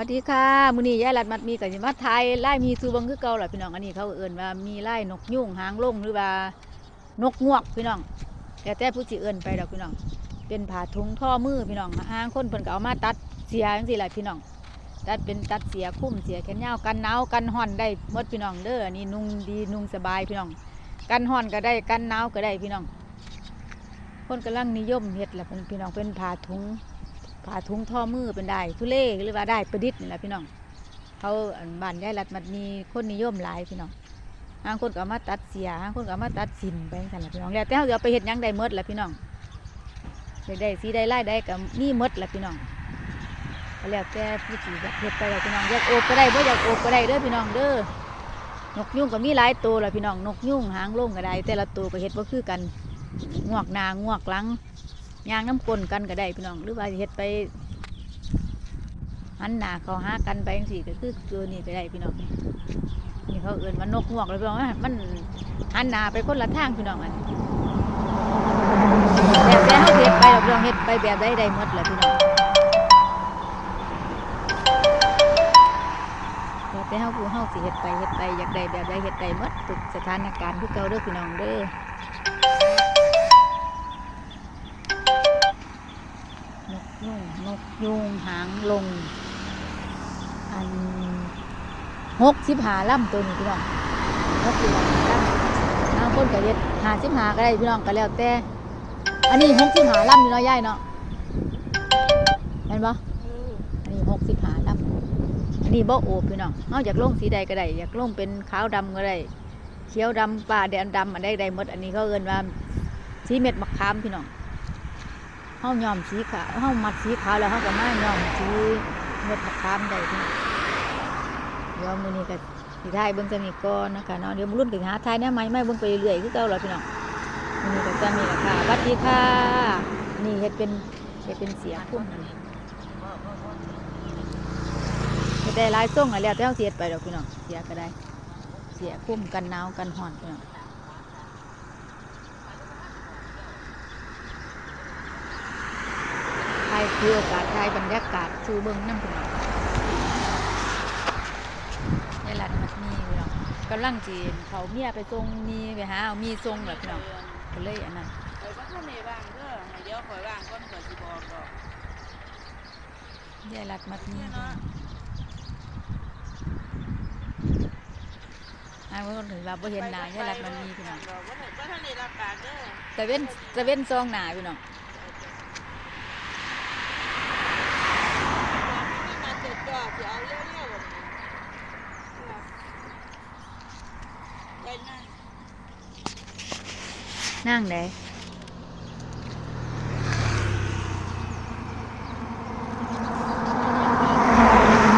วัสดีค่ะมื้อนี้ยายรัดมัดมีกับสิมาไทยไล่มีซูบังคือเก่าแหละพี่น้องอันนี้เขาเอิ่นว่ามีไล่นกยุ่งหางลงหรือว่านกงวกพี่น้องแต่แต่ผู้สิเอิ่นไปดอกพี่น้อง เป็นผ้าถุงท่อมือพี่น้องหางคนเพิ่นก็เอามาตัดเสียจังซี่แหละพี่น้องตัดเป็นตัดเสียคุ้มเสียแขนยาวกันหนาวกันฮ้อนได้หมดพี่น้องเด้ออันนี้นุ่งดีนุ่งสบายพี่น้อง กันฮ้อนก็ได้กันหนาวก็ได้พี่น้อง คนกำลังนิยมเฮ็ดแหละพี่น้องเป็นผ้าถุง ผ้าถุงท่อมือเป็นได้ทุเล่หรือว่าได้ประดิษฐ์นี่แหละพี่น้องเขาอันบ้านยายรัดมันมีคนนิยมหลายพี่น้องบางคนก็มาตัดเสียบางคนก็มาตัดสินไปกันละพี่น้องแล้วแต่เขาจะเอาไปเห็ดยังได้หมดละพี่น้องได้สีได้ไล่ได้ก็มีหมดละพี่น้องแล้วแต่ผู้สีอยากเห็ดไปละพี่น้องอยากโอบก็ได้บ่อยากโอบก็ได้เด้อพี่น้องเด้อนกยุ่งก็มีหลายตัวละพี่น้องนกยุ่งหางล่งก็ได้แต่ละตัวก็เห็ดบ่คือกันงวกนางวกหลัง ยางน้ำกลนกันก็ได้พี่น้องหรือว่าเฮ็ดไปหันหน้าเขาหากันไปจังซี่ก็คือตัวนี้ก็ได้พี่น้องนี่เขาเอื่นว่านกหวกเลยพี่น้องว่ามันหันหน้าไปคนละทางพี่น้องอันแบบแต่เขาเฮ็ดไปเราพี่น้องเฮ็ดไปแบบใดได้หมดแหละพี่น้องแบบแต่เขาผู้เฮาสิเฮ็ดไปเฮ็ดไปอยากได้แบบใดเฮ็ดได้หมดทุกสถานการณ์คือเก่าเด้อพี่น้องเด้อ ยุงนกยุงหางลง อันหกสิบหาล่ำตัวนี้พี่น้องหกสิบหาล่ำบาคนก็เย็ดหาสิบหาก็ได้พี่น้องก็แล้วแต่ อันนี้หกสิบหาล่ำนี่เนาะย่ายเนาะเห็นปะอันนี้หกสิบหาล่ำอันนี้บ่โอบพี่น้องนอกจากลงสีใดก็ได้อยากลงเป็นขาวดำก็ได้เขียวดำป่าแดงดำอันใดใดหมดอันนี้เขาเอินว่าสีเม็ดมะขามพี่น้อง เฮาย้อมสีขาวเฮามัดสีขาวแล้วเฮาก็มาย้อมสีเม็ดมะขามได้พี่น้องเดี๋ยวมื้อนี้ก็สิถ่ายเบิ่งจะมีก่อนนะคะเนาะเดี๋ยวมรุ่นก็หาถ่ายแนวใหม่ๆเบิ่งไปเรื่อยๆคือเก่าล่ะพี่น้องมื้อนี้ก็จะมีราคาสวัสดีค่ะ นี่เฮ็ดเป็นเฮ็ดเป็นเสียคุ้มนั่นเฮ็ดได้หลายทรงอะแล้วแต่เฮาสิเฮ็ดไปดอกพี่น้องเสียก็ได้ เสียคุ้มกันหนาวกันร้อนพี่น้อง ถ่าย คือโอกาสถ่ายบรรยากาศสู่เบิ้งน้ำพี่น้องนี่แหละมันมีพี่น้องกำลังจีนเขาเมียไปทรงมีไปหาเอามีทรงแบบพี่น้องก็เลยอันนั้นข่อยบ่ทันได้ว่างเด้อให้เดี๋ยวข่อยว่างก่อนข่อยสิบอกดอกยายรัดมัดมีพี่น้องอ้ายว่าถึงว่าบ่เห็นหน้ายายรัดมันมีพี่น้องแต่เว้นแต่เว้นซองหน้าพี่น้อง มาเจ็ดดอกสิเอาเร็วๆแบบนี้ได้ นั่งได้